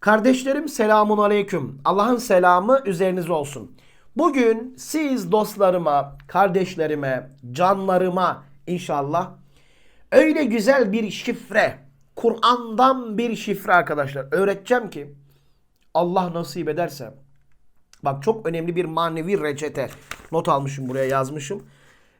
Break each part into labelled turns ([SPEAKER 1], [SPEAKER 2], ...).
[SPEAKER 1] Kardeşlerim selamun aleyküm. Allah'ın selamı üzerinize olsun. Bugün siz dostlarıma, kardeşlerime, canlarıma inşallah öyle güzel bir şifre, Kur'an'dan bir şifre arkadaşlar öğreteceğim ki Allah nasip ederse Bak çok önemli bir manevi reçete. Not almışım buraya yazmışım.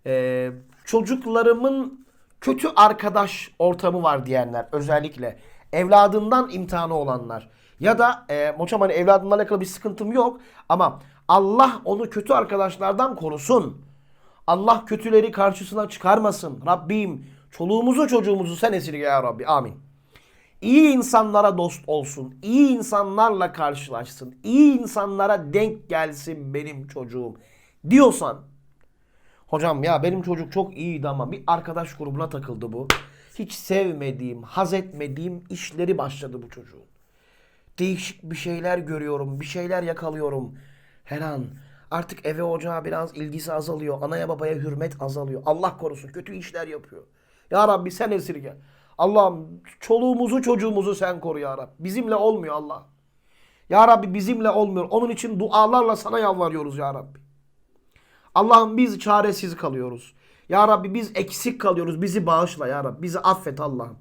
[SPEAKER 1] Ee, çocuklarımın kötü arkadaş ortamı var diyenler özellikle. Evladından imtihanı olanlar. Ya da e, hocam hani evladımla alakalı bir sıkıntım yok ama Allah onu kötü arkadaşlardan korusun. Allah kötüleri karşısına çıkarmasın. Rabbim çoluğumuzu çocuğumuzu sen esirge ya Rabbi. Amin. İyi insanlara dost olsun. iyi insanlarla karşılaşsın. iyi insanlara denk gelsin benim çocuğum diyorsan hocam ya benim çocuk çok iyiydi ama bir arkadaş grubuna takıldı bu. Hiç sevmediğim, haz etmediğim işleri başladı bu çocuğun. Değişik bir şeyler görüyorum, bir şeyler yakalıyorum. Her an artık eve ocağa biraz ilgisi azalıyor. Anaya babaya hürmet azalıyor. Allah korusun kötü işler yapıyor. Ya Rabbi sen esirge. Allah'ım çoluğumuzu çocuğumuzu sen koru ya Rabbi. Bizimle olmuyor Allah. Ya Rabbi bizimle olmuyor. Onun için dualarla sana yalvarıyoruz ya Rabbi. Allah'ım biz çaresiz kalıyoruz. Ya Rabbi biz eksik kalıyoruz. Bizi bağışla ya Rabbi. Bizi affet Allah'ım.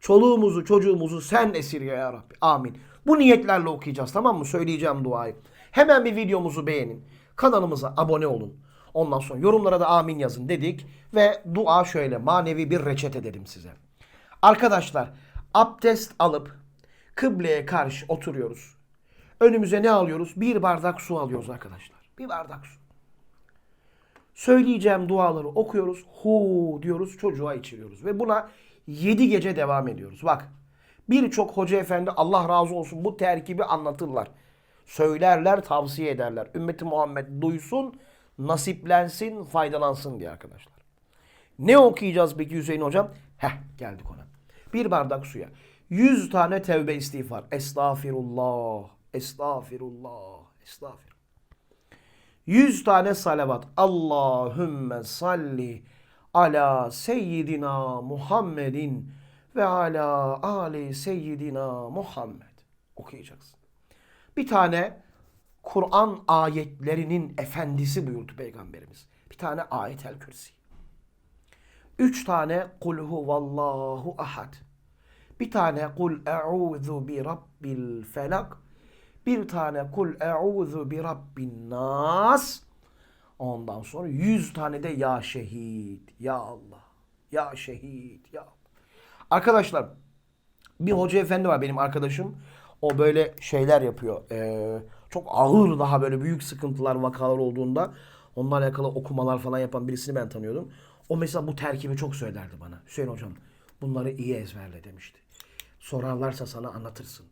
[SPEAKER 1] Çoluğumuzu çocuğumuzu sen esirge ya Rabbi. Amin. Bu niyetlerle okuyacağız tamam mı? Söyleyeceğim duayı. Hemen bir videomuzu beğenin. Kanalımıza abone olun. Ondan sonra yorumlara da amin yazın dedik. Ve dua şöyle manevi bir reçete dedim size. Arkadaşlar abdest alıp kıbleye karşı oturuyoruz. Önümüze ne alıyoruz? Bir bardak su alıyoruz arkadaşlar. Bir bardak su. Söyleyeceğim duaları okuyoruz. Hu diyoruz çocuğa içiriyoruz. Ve buna 7 gece devam ediyoruz. Bak birçok hoca efendi Allah razı olsun bu terkibi anlatırlar. Söylerler tavsiye ederler. Ümmeti Muhammed duysun nasiplensin faydalansın diye arkadaşlar. Ne okuyacağız peki Hüseyin hocam? Heh geldik ona. Bir bardak suya. 100 tane tevbe istiğfar. Estağfirullah. Estağfirullah. Estağfirullah. 100 tane salavat. Allahümme salli ala seyyidina Muhammedin ve ala ali seyyidina Muhammed. Okuyacaksın. Bir tane Kur'an ayetlerinin efendisi buyurdu Peygamberimiz. Bir tane ayetel kürsi. Üç tane kul huvallahu ahad. Bir tane kul e'udhu bi rabbil felak. Bir tane kul e'udhu bi rabbin nas. Ondan sonra yüz tane de ya şehit, ya Allah, ya şehit, ya. Arkadaşlar bir hoca efendi var benim arkadaşım. O böyle şeyler yapıyor. Ee, çok ağır daha böyle büyük sıkıntılar, vakalar olduğunda onunla alakalı okumalar falan yapan birisini ben tanıyordum. O mesela bu terkibi çok söylerdi bana. Hüseyin hocam bunları iyi ezberle demişti. Sorarlarsa sana anlatırsın.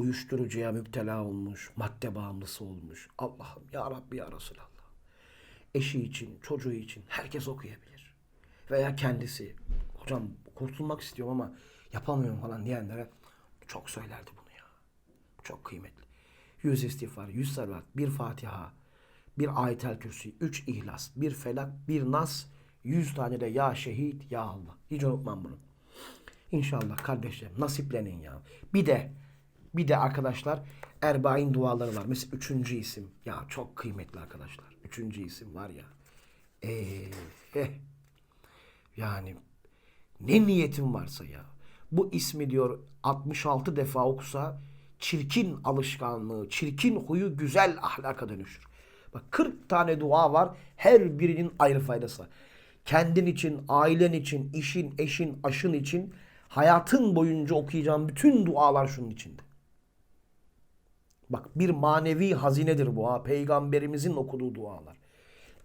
[SPEAKER 1] Uyuşturucuya müptela olmuş, madde bağımlısı olmuş. Allah'ım ya Rabbi ya Resulallah. Eşi için, çocuğu için herkes okuyabilir. Veya kendisi. Hocam kurtulmak istiyorum ama yapamıyorum falan diyenlere çok söylerdi bunu ya. Çok kıymetli. Yüz istiğfar, yüz salavat, bir Fatiha, bir ayetel kürsi, üç ihlas, bir felak, bir nas, yüz tane de ya şehit, ya Allah. Hiç unutmam bunu. İnşallah kardeşlerim nasiplenin ya. Bir de bir de arkadaşlar Erbain duaları var. Mesela üçüncü isim. Ya çok kıymetli arkadaşlar. Üçüncü isim var ya. Ee, eh. Yani ne niyetin varsa ya. Bu ismi diyor 66 defa okusa çirkin alışkanlığı, çirkin huyu güzel ahlaka dönüşür. Bak 40 tane dua var. Her birinin ayrı faydası. Kendin için, ailen için, işin, eşin, aşın için hayatın boyunca okuyacağın bütün dualar şunun içinde. Bak bir manevi hazinedir bu ha. Peygamberimizin okuduğu dualar.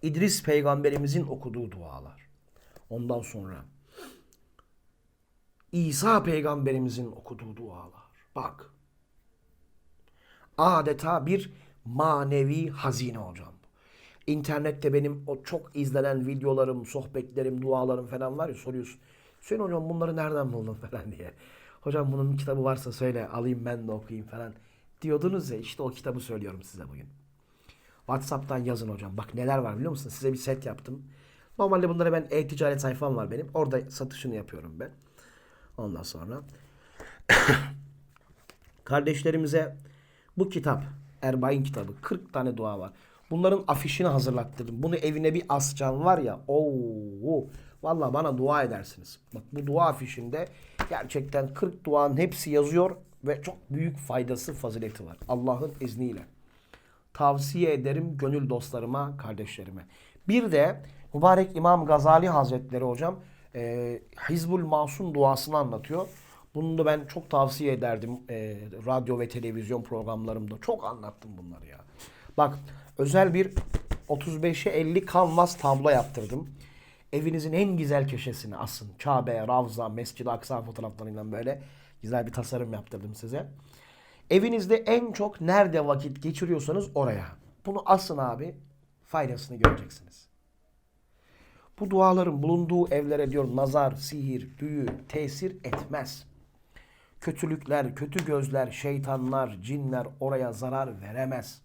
[SPEAKER 1] İdris peygamberimizin okuduğu dualar. Ondan sonra İsa peygamberimizin okuduğu dualar. Bak. Adeta bir manevi hazine hocam. İnternette benim o çok izlenen videolarım, sohbetlerim, dualarım falan var ya soruyorsun. Hüseyin hocam bunları nereden buldun falan diye. Hocam bunun kitabı varsa söyle alayım ben de okuyayım falan. Diyordunuz ya işte o kitabı söylüyorum size bugün. Whatsapp'tan yazın hocam. Bak neler var biliyor musun? Size bir set yaptım. Normalde bunları ben e-ticaret sayfam var benim. Orada satışını yapıyorum ben. Ondan sonra Kardeşlerimize bu kitap, Erbain kitabı 40 tane dua var. Bunların afişini hazırlattırdım. Bunu evine bir ascan var ya. Oo, Vallahi bana dua edersiniz. Bak bu dua afişinde gerçekten 40 duanın hepsi yazıyor ve çok büyük faydası, fazileti var. Allah'ın izniyle. Tavsiye ederim gönül dostlarıma, kardeşlerime. Bir de mübarek İmam Gazali Hazretleri hocam e, Hizbul Masum duasını anlatıyor. Bunu da ben çok tavsiye ederdim e, radyo ve televizyon programlarımda. Çok anlattım bunları ya. Bak özel bir 35'e 50 kanvas tablo yaptırdım. Evinizin en güzel köşesine asın. Kabe, Ravza, Mescid-i Aksa fotoğraflarıyla böyle güzel bir tasarım yaptırdım size. Evinizde en çok nerede vakit geçiriyorsanız oraya. Bunu asın abi. Faydasını göreceksiniz. Bu duaların bulunduğu evlere diyor nazar, sihir, büyü tesir etmez. Kötülükler, kötü gözler, şeytanlar, cinler oraya zarar veremez.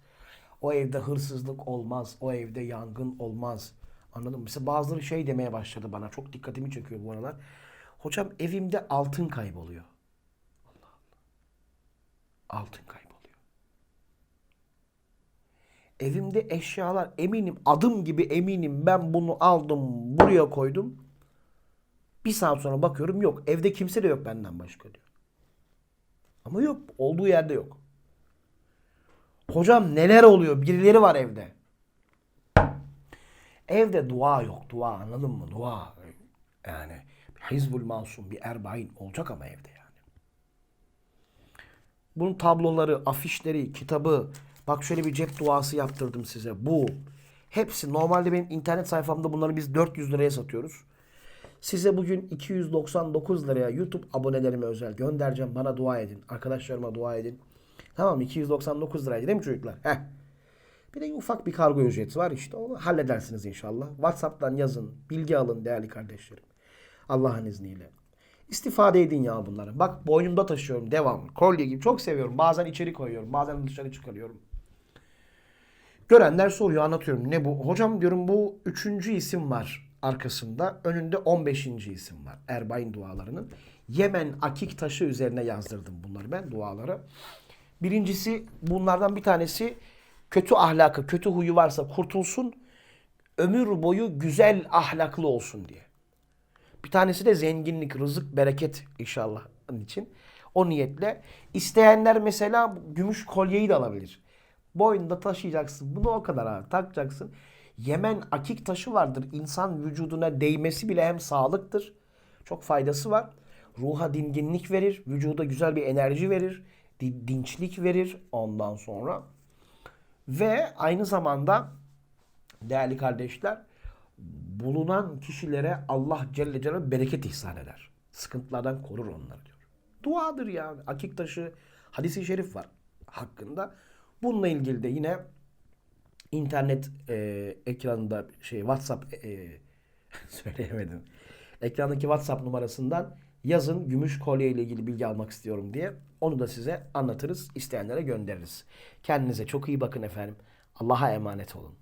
[SPEAKER 1] O evde hırsızlık olmaz. O evde yangın olmaz. Anladın mı? Mesela bazıları şey demeye başladı bana. Çok dikkatimi çekiyor bu aralar. Hocam evimde altın kayboluyor. Altın kayboluyor. Evimde eşyalar eminim adım gibi eminim ben bunu aldım buraya koydum. Bir saat sonra bakıyorum yok. Evde kimse de yok benden başka diyor. Ama yok. Olduğu yerde yok. Hocam neler oluyor? Birileri var evde. Evde dua yok. Dua anladın mı? Dua. Yani Hizbul Masum bir erbain olacak ama evde yani. Bunun tabloları, afişleri, kitabı. Bak şöyle bir cep duası yaptırdım size. Bu. Hepsi normalde benim internet sayfamda bunları biz 400 liraya satıyoruz. Size bugün 299 liraya YouTube abonelerime özel göndereceğim. Bana dua edin. Arkadaşlarıma dua edin. Tamam mı? 299 liraydı değil mi çocuklar? Heh. Bir de ufak bir kargo ücreti var işte. Onu halledersiniz inşallah. WhatsApp'tan yazın. Bilgi alın değerli kardeşlerim. Allah'ın izniyle. İstifade edin ya bunları. Bak boynumda taşıyorum devamlı. Kolye gibi. Çok seviyorum. Bazen içeri koyuyorum. Bazen dışarı çıkarıyorum. Görenler soruyor anlatıyorum. Ne bu? Hocam diyorum bu üçüncü isim var arkasında. Önünde 15. isim var. Erbain dualarının. Yemen akik taşı üzerine yazdırdım bunları ben duaları. Birincisi bunlardan bir tanesi kötü ahlakı, kötü huyu varsa kurtulsun. Ömür boyu güzel ahlaklı olsun diye. Bir tanesi de zenginlik, rızık, bereket inşallah için. O niyetle. isteyenler mesela gümüş kolyeyi de alabilir. Boynunda taşıyacaksın. Bunu o kadar abi takacaksın. Yemen akik taşı vardır. İnsan vücuduna değmesi bile hem sağlıktır. Çok faydası var. Ruha dinginlik verir. Vücuda güzel bir enerji verir. di- Dinçlik verir ondan sonra. Ve aynı zamanda değerli kardeşler bulunan kişilere Allah Celle Celaluhu bereket ihsan eder. Sıkıntılardan korur onları diyor. Duadır yani. Akik taşı hadisi şerif var hakkında. Bununla ilgili de yine internet e, ekranında şey WhatsApp e, söyleyemedim. Ekrandaki WhatsApp numarasından yazın gümüş kolye ile ilgili bilgi almak istiyorum diye. Onu da size anlatırız. isteyenlere göndeririz. Kendinize çok iyi bakın efendim. Allah'a emanet olun.